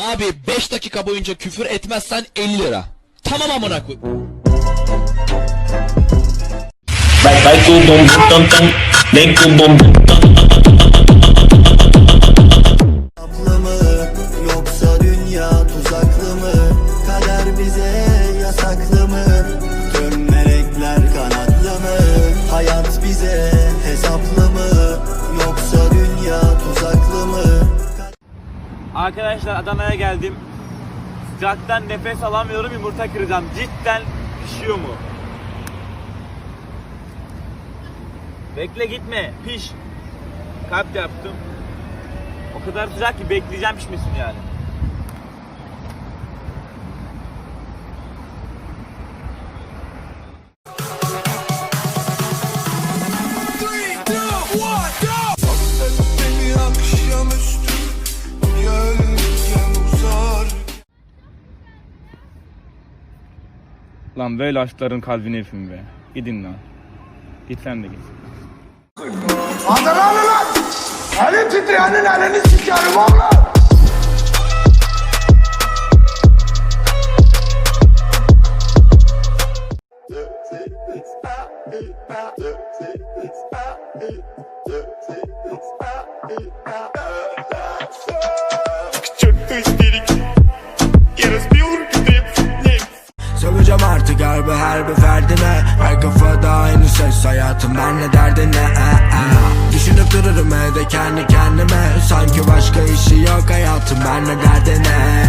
Abi 5 dakika boyunca küfür etmezsen 50 lira. Tamam amına koy. Vai, vai com o bumbum tam tam, vem com o bumbum tam Tatlı Arkadaşlar Adana'ya geldim. Sıcaktan nefes alamıyorum yumurta kıracağım. Cidden pişiyor mu? Bekle gitme piş. Kalp yaptım. O kadar sıcak ki bekleyeceğim pişmesin yani. Lan böyle aşkların kalbini efim be. Gidin lan. Git sen de git. Adana lan! Elim titreyenin elini sikerim oğlum! Çok istedik ferdine Her kafada aynı ses hayatım ben ne derdine e, e. Düşünüp dururum evde kendi kendime Sanki başka işi yok hayatım ben ne derdine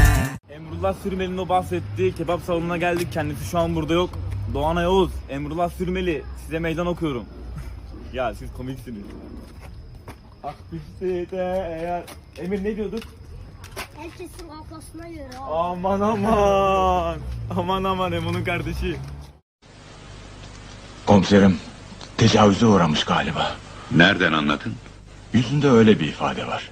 Emrullah Sürmeli'nin o bahsettiği kebap salonuna geldik. Kendisi şu an burada yok. Doğan Yavuz, Emrullah Sürmeli. Size meydan okuyorum. ya siz komiksiniz. Ah eğer... Emir ne diyorduk? Herkesin kafasına göre. Aman aman. Aman aman Emon'un kardeşi. Komiserim, tecavüze uğramış galiba. Nereden anladın? Yüzünde öyle bir ifade var.